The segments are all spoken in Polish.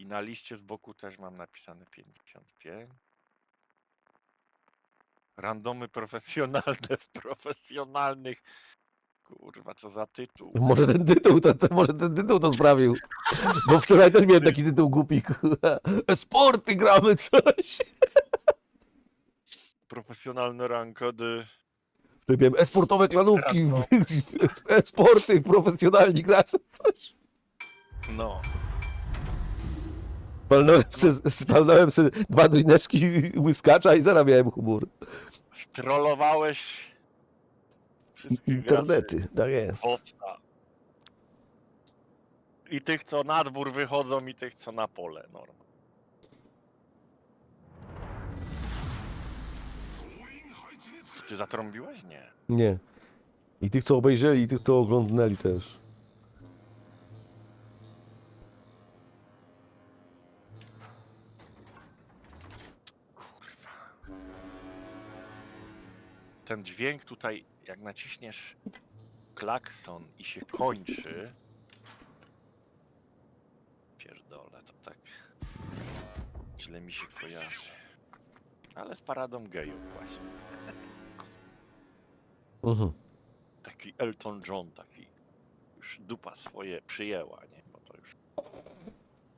I na liście z boku też mam napisane 55. Randomy profesjonalne w profesjonalnych. Kurwa, co za tytuł. Może ten tytuł, to, to, może ten tytuł to sprawił. Bo wczoraj też miałem taki tytuł głupi, kurwa. Sporty gramy coś. Profesjonalne rankedy. Wiem, e-sportowe klanówki, e-sporty, profesjonalni gracze, coś. No. Spalnąłem se, spalnąłem se dwa drineczki łyskacza i zarabiałem humor. Strollowałeś wszystkich Internety, tak jest. Owca. I tych, co na dwór wychodzą, i tych, co na pole. Norma. Ty zatrąbiłeś? Nie. Nie. I tych, co obejrzeli, i tych, co oglądnęli też. Ten dźwięk tutaj, jak naciśniesz klakson i się kończy. Pierdolę, to tak źle mi się kojarzy. Ale z paradą gejów właśnie. Mhm. Taki Elton John, taki już dupa swoje przyjęła, nie? Bo to już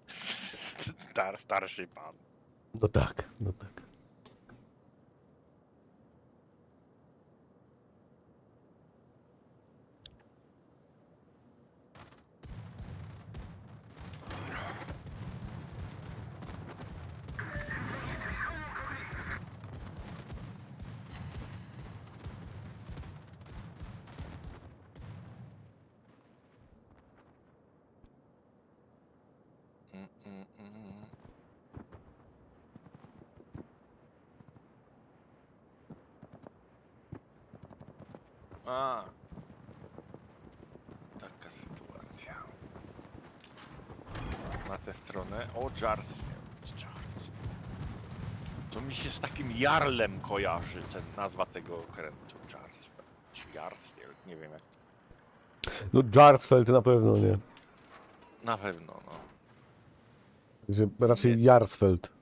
star, starszy pan. No tak, no tak. Mm, mm, mm. A. Taka sytuacja. Na tę stronę. O. Jars. To mi się z takim Jarlem kojarzy ten nazwa tego okrętu. Jarsfield. Czy Jarsfield, nie wiem jak. No Jarsfeld na pewno nie. Na pewno, no. Że raczej. Jarsfeld.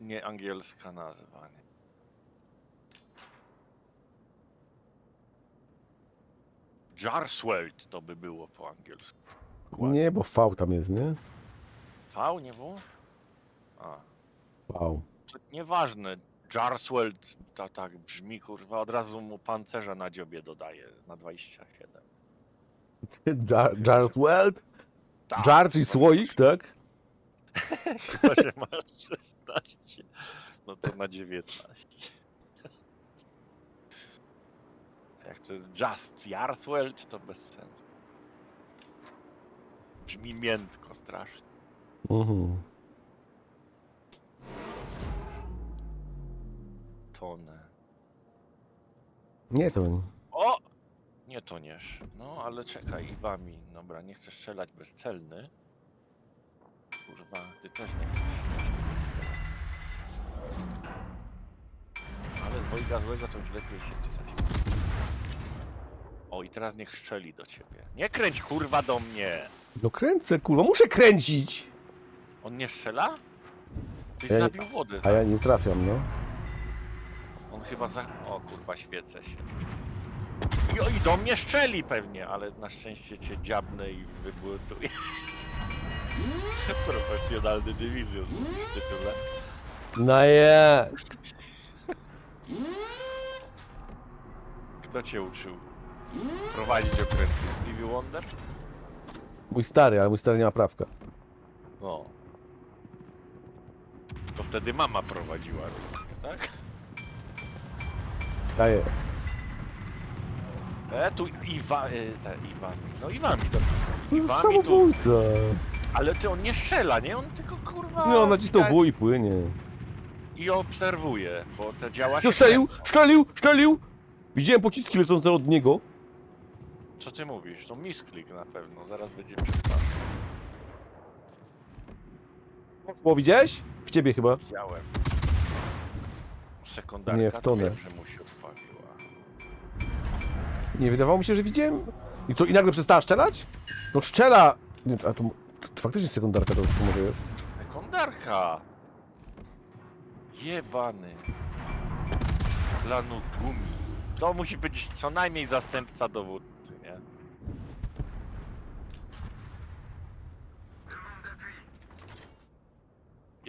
Nie angielska nazwa, nie. Jarsweld to by było po angielsku. Dokładnie. Nie, bo V tam jest, nie? V, nie było? A, Wow. to nieważne. Jarsweld to tak brzmi, kurwa, od razu mu pancerza na dziobie dodaje na 27. Jar Jarsweld? Tak, Jar i słoik, tak? chyba, że masz 16, no to na 19. Jak to jest Just Jarsweld, to bez sensu. Brzmi miętko strasznie. Mhm. Tonę. Nie to. O! Nie toniesz. No, ale czekaj, Iwami. Dobra, nie chcę strzelać bezcelny. Kurwa, ty też nie chcesz. Ale z dwojga złego to już lepiej się. O, i teraz niech strzeli do ciebie. Nie kręć kurwa do mnie! No kręcę, kurwa, muszę kręcić! On nie strzela? Tyś Ja zabił wodę. A ja nie trafiam, no. On chyba za... O kurwa, świecę się. I, o, I do mnie strzeli pewnie, ale na szczęście cię dziabnę i wybłocuje. Profesjonalny dywizjon w tytule. No je. Kto cię uczył prowadzić okręty? Stevie Wonder? Mój stary, ale mój stary nie ma prawka. No. To wtedy mama prowadziła, tak? Daję. E, tu Iwa... E, ta, Iwami. No Iwami to... No, Iwami tu... Samobójca. Ale ty on nie strzela, nie? On tylko kurwa... No, nacisnął tak- W i płynie. I obserwuje, bo to działa No strzelił, średnio. strzelił, strzelił! Widziałem pociski lecące od niego. Co ty mówisz? To misklik na pewno, zaraz będzie przepraszam. Bo widziałeś? W ciebie chyba. Widziałem. Sekundarka Nie, w to tonę. wiem, że mu się odpaliła. Nie, wydawało mi się, że widziałem. I co, i nagle przestała strzelać? No strzela! Nie, a to, to faktycznie sekundarka to, to może jest. Sekund? Marka! Jebany. Z klanu Gumi. To musi być co najmniej zastępca dowódcy, nie?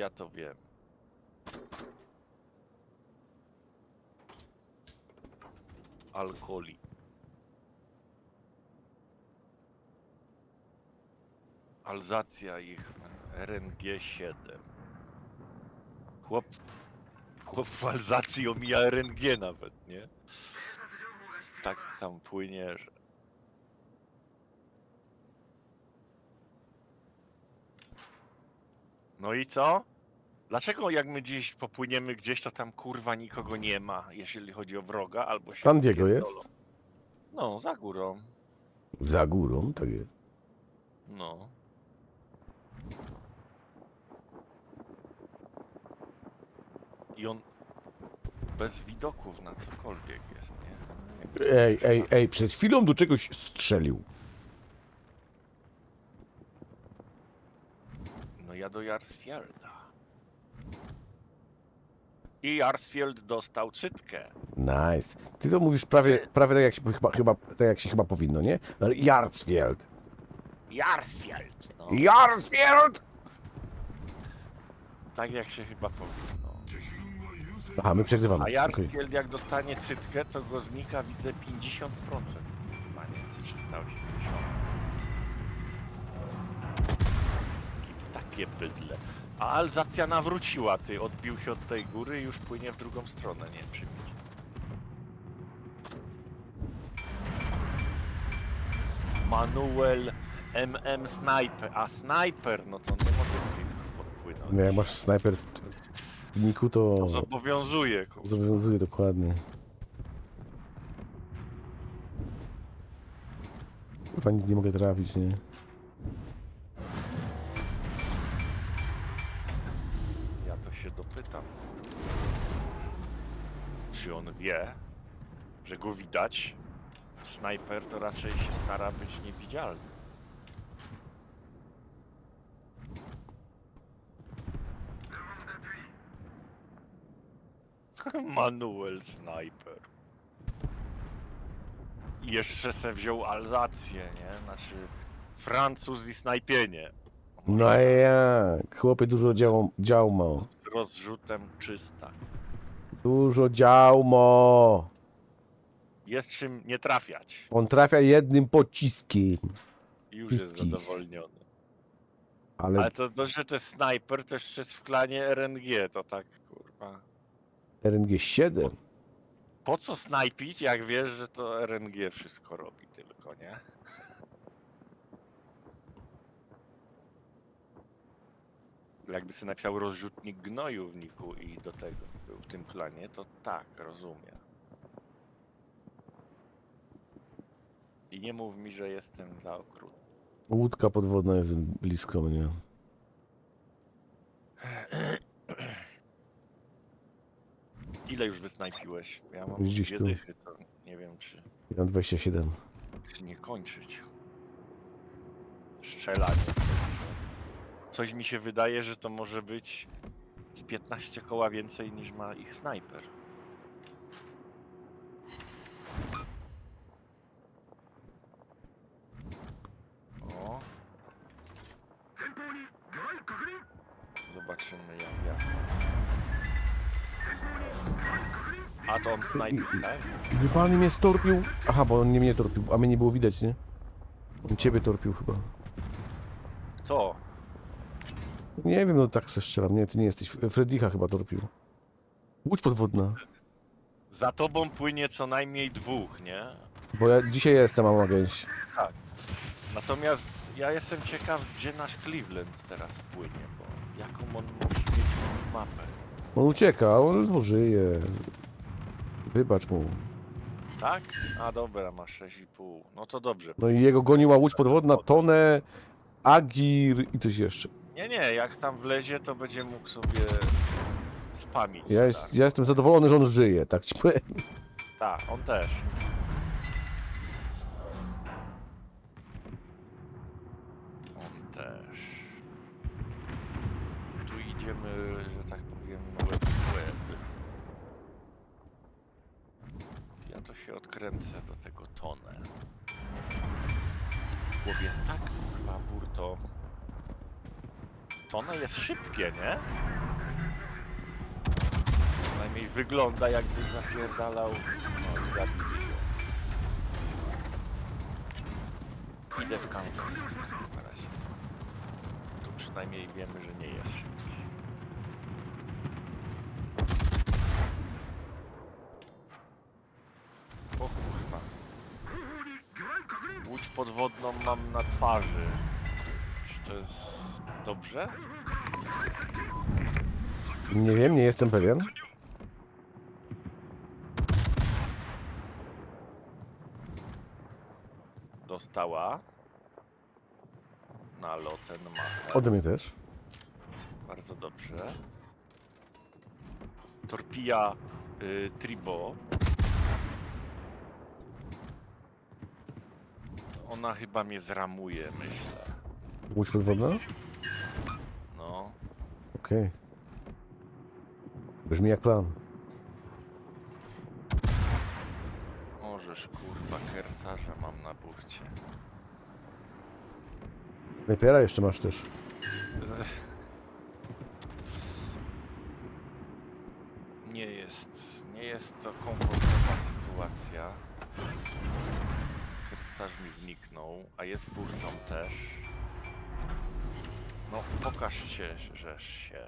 Ja to wiem. Alkoholi. Alzacja ich RNG 7. Chłop, chłop w Alzacji omija RNG nawet, nie? Tak tam płynie, że... No i co? Dlaczego jak my dziś popłyniemy gdzieś, to tam kurwa nikogo nie ma, jeżeli chodzi o wroga, albo się... San Diego jest? No, za górą. Za górą, tak jest. No. I on bez widoków na cokolwiek jest, nie? Ej, ej, ej, przed chwilą do czegoś strzelił. No ja do Jarsfielda. I Jarsfield dostał cytkę. Nice. Ty to mówisz prawie, prawie tak, jak się, chyba, chyba, tak jak się chyba powinno, nie? Jarsfield. Jarsfield! No, Jarsfield! tak jak się chyba powinno. Aha, my przegrywamy. A Okej. Jarsfield jak dostanie cytkę, to go znika widzę 50%. Chyba nie, z 380. Takie bydle. A Alzacja nawróciła, ty. Odbił się od tej góry i już płynie w drugą stronę, nie widzisz. Manuel MM Sniper. A Sniper, no to nie może blisko podpłynąć. Jak masz snajper w niku, to To zobowiązuje, kurwa. zobowiązuje dokładnie. Kurwa, nic nie mogę trafić, nie? Wie, że go widać? Snajper to raczej się stara być niewidzialny. Manuel Sniper. I jeszcze se wziął Alzację, nie? Znaczy Francuz i snajpienie. No jak? Chłopie dużo dział, dział ma. Z rozrzutem czysta. Dużo dział ma. Jest czym nie trafiać. On trafia jednym pociskiem. Już jest Wszystkich. zadowolniony. Ale Ale to dość, że to jest snajper, to jeszcze jest w klanie RNG, to tak kurwa. RNG 7. Po co snajpić, jak wiesz, że to RNG wszystko robi tylko, nie? Jakby sobie napisał rozrzutnik gnoju w niku i do tego był w tym klanie, to tak, rozumiem. I nie mów mi, że jestem za okrutny. Łódka podwodna jest blisko mnie. Ile już wysnajpiłeś? Ja mam Gdzieś dwie tu. dychy, to nie wiem czy, Ja mam 27. czy nie kończyć. Strzelanie. Coś mi się wydaje, że to może być z 15 koła więcej niż ma ich snajper. O. Zobaczymy jak jasno. A to on snajpi, tak? Gdy pan mnie storpił. Aha, bo on nie mnie torpił, a mnie nie było widać, nie? On ciebie torpił chyba. Co? Nie wiem, no tak se strzelam. Nie, ty nie jesteś. Freddicha chyba torpił. Łódź podwodna. Za tobą płynie co najmniej dwóch, nie? Bo ja dzisiaj jestem, mam gęś. Natomiast ja jestem ciekaw, gdzie nasz Cleveland teraz płynie, bo jaką on musi mieć mapę. On ucieka, on żyje. Wybacz mu. Tak? A dobra, ma 6,5. No to dobrze. No i jego goniła łódź podwodna, tonę, Agir i coś jeszcze. Nie, nie, jak tam wlezie, to będzie mógł sobie spamić. Ja, tak. jest, ja jestem zadowolony, że on żyje, tak ci powiem. tak, on też. On też. Tu idziemy, że tak powiem, łeb w łeb. Ja to się odkręcę do tego tonę. Chłop jest tak, kurwa, burto. Tone jest szybkie, nie? Przynajmniej wygląda jakby zapierdalał. No, zabili go. Idę w na razie. Tu przynajmniej wiemy, że nie jest szybki. O kurwa. Łódź podwodną mam na twarzy. Czy to jest dobrze? Nie wiem, nie jestem pewien. Dostała. Na loten machę. Ode mnie też. Bardzo dobrze. Torpija y, Tribo. Ona chyba mnie zramuje, myślę. Łódź podwodna? No. Okej. Brzmi jak plan. Możesz, kurwa, kersarza mam na burcie. Snajpera jeszcze masz też. Nie jest, nie jest to komfortowa sytuacja. Krystarz mi zniknął, a jest burtą też. No, pokaż się, żeż się.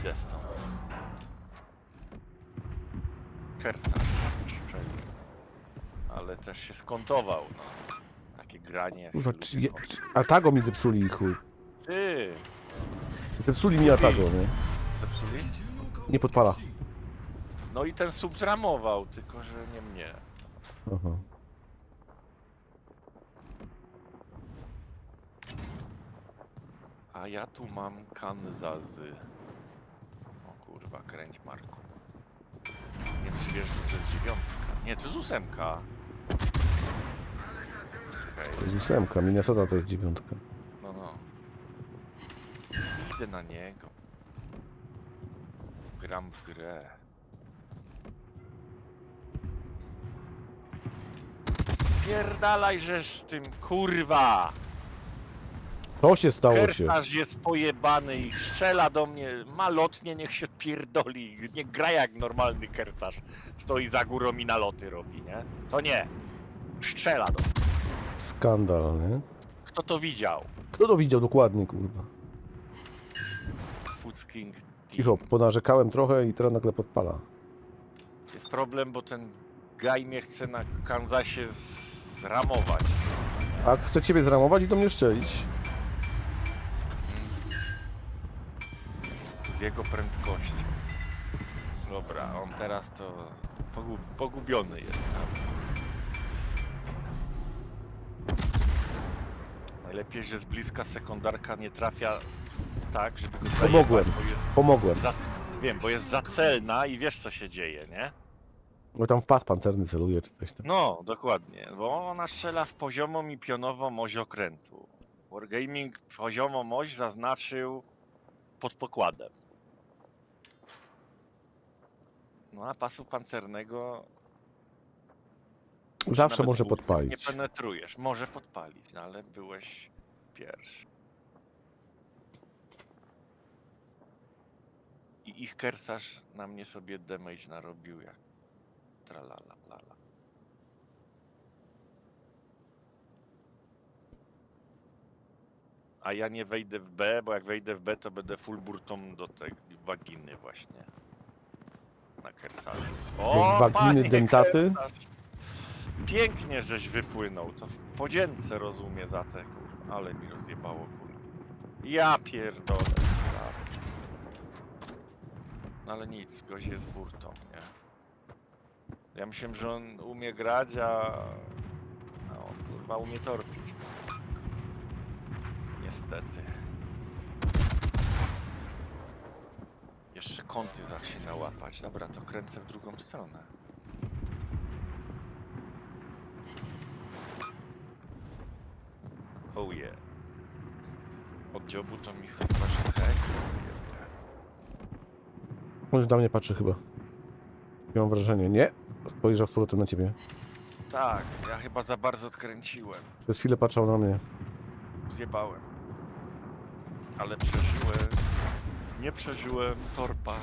Idę stąd. Strzelił. Ale też się skontował, no. Takie granie. jak Kurwa, się czy, lubi je- czy, Atago mi zepsuli, chuj. Ty! Zepsuli mi Atago, nie? Zepsuli? Nie podpala. No i ten sub zramował, tylko że nie mnie. Aha. A ja tu mam Kanzazy. O kurwa, kręć Marku. Nie wiesz, że to jest dziewiątka. Nie, to jest ósemka. Okej, To jest ósemka, Minnesota to jest dziewiątka. no no. Idę na niego. Gram w grę. Spierdalaj, żeż z tym, kurwa! To się stało się. Kersarz jest pojebany i strzela do mnie, ma lotnie, niech się pierdoli, nie gra jak normalny kersarz. Stoi za górą i naloty robi, nie? To nie. Strzela do mnie. Skandal, nie? Kto to widział? Kto to widział dokładnie, kurwa? Food King. Team. Cicho, ponarzekałem trochę i teraz nagle podpala. Jest problem, bo ten gaj mnie chce na Kansasie zramować. A chce ciebie zramować i do mnie szczelić. Z jego prędkością. Dobra, on teraz to pogub pogubiony jest. tam. Najlepiej, że z bliska sekundarka nie trafia tak, żeby go zajebać, Pomogłem. bo jest Pomogłem. za, wiem, bo jest za celna i wiesz co się dzieje, nie? Bo tam wpas pancerny celuje czy coś tam. No, dokładnie, bo ona strzela w poziomą i pionową oś okrętu. Wargaming poziomą oś zaznaczył pod pokładem. No a pasu pancernego Zawsze nawet może łódką Nie podpalić. penetrujesz, może podpalić, no ale byłeś pierwszy. I ich kersarz na mnie sobie damage narobił jak tralala lala. A ja nie wejdę w B, bo jak wejdę w B, to będę full burtą do tej waginy właśnie. Na kersarzu. waginy panie dentaty? kersarz! Pięknie, żeś wypłynął. To w podzięce rozumie za te, kurwa. Ale mi rozjebało, kurwa. Ja pierdolę. No ale nic, gość jest burtą, nie? Ja myślałem, że on umie grać, a... a on, kurwa, umie torpić. Niestety. Jeszcze kąty zaczyna łapać. Dobra, to kręcę w drugą stronę. brakuje. Od dziobu to mi chyba wyjeżdża. On już na mnie patrzy chyba. Mam wrażenie. Nie. Spojrzał z powrotem na ciebie. Tak, ja chyba za bardzo odkręciłem. Przez chwilę patrzał na mnie. Zjebałem. Ale przeżyłem. Nie przeżyłem torpa.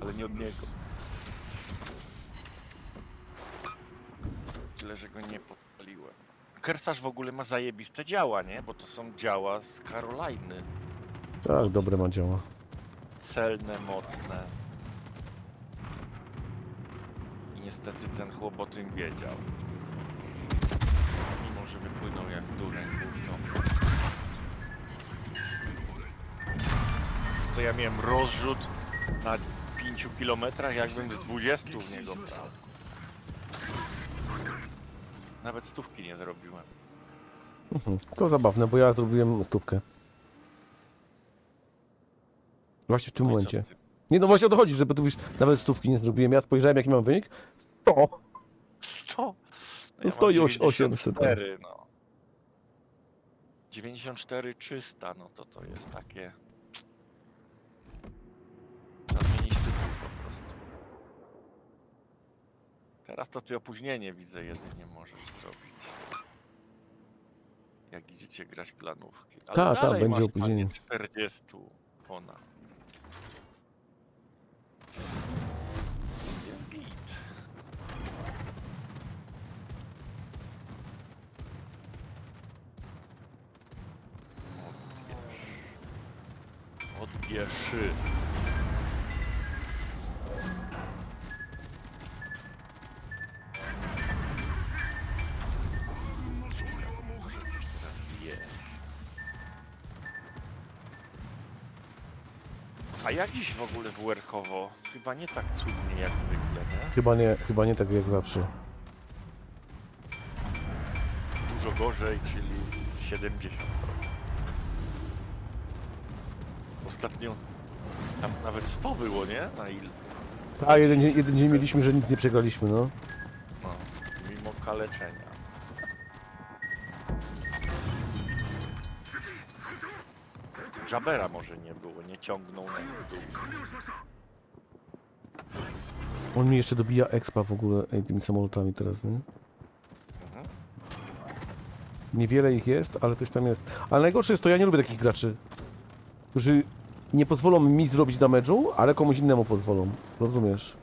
Ale nie od niego. Tyle, że go nie podpaliłem. Kersarz w ogóle ma zajebiste działa, nie? Bo to są działa z Karoliny. Tak, dobre ma działa. Celne, mocne. Niestety ten chłop o tym wiedział. Mimo, że wypłynął jak dureń gówno. To ja miałem rozrzut na 5 kilometrach, jakbym z 20 w niego brał. Nawet stówki nie zrobiłem. Mhm. To zabawne, bo ja zrobiłem stówkę. Właśnie w tym No i co momencie. Nie, no właśnie o to chodzi, że ty mówisz, nawet stówki nie zrobiłem. Ja spojrzałem, jaki mam wynik. 100. 100. No stoi oś- 800, tak. 94, no. 94 300, no to to jest takie... Trzeba zmienić tytuł po prostu. Teraz to ty opóźnienie widzę jedynie możesz zrobić. Jak idziecie grać planówki. Ale Ta, ta, dalej będzie masz, opóźnienie. panie, 40 ponad. Zabije. A jak dziś w ogóle WR-kowo? Chyba nie tak cudnie jak zwykle, nie? Chyba nie, chyba nie tak jak zawsze. Dużo gorzej, czyli 70%. Ostatnio tam nawet 100 było, nie? Na ile? A jeden dzień, jeden dzień mieliśmy, że nic nie przegraliśmy, no. No, mimo kaleczenia. Jabera może nie było, nie ciągnął na dół. On mi jeszcze dobija expa w ogóle ej, tymi samolotami teraz, nie? Mhm. Niewiele ich jest, ale coś tam jest. Ale najgorsze jest to, ja nie lubię takich graczy, którzy nie pozwolą mi zrobić damage'u, ale komuś innemu pozwolą. Rozumiesz?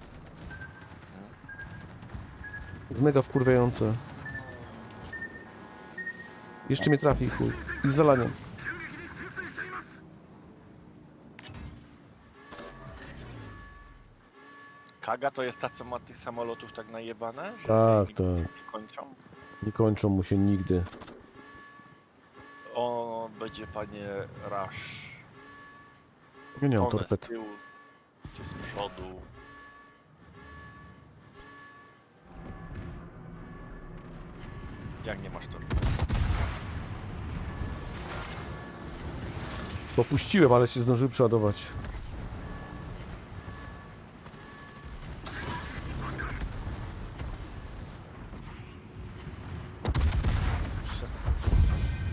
Jest mega wkurwiające. Jeszcze mnie trafi, chuj. I z zalaniem. Kaga to jest ta, co ma tych samolotów tak najebane? Że Tak, nigdy się tak. Nie kończą? Nie kończą mu się nigdy. O, będzie panie Rush. Nie, nie mam One z torped. tyłu, czy z przodu. Jak nie masz torped? Popuściłem, ale się zdążyły przeładować.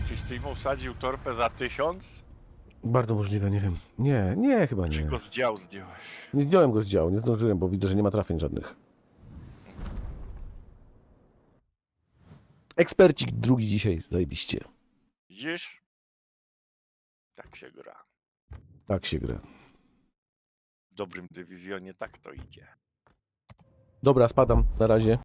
Czyś ty mu wsadził torpę za tysiąc? Bardzo możliwe, nie wiem. Nie, nie, chyba Czy nie. go z zdjąłeś? Nie zdjąłem go z działu, nie zdążyłem, bo widzę, że nie ma trafień żadnych. Ekspercik drugi dzisiaj, zajebiście. Widzisz? Tak się gra. Tak się gra. W dobrym dywizjonie tak to idzie. Dobra, spadam, na razie.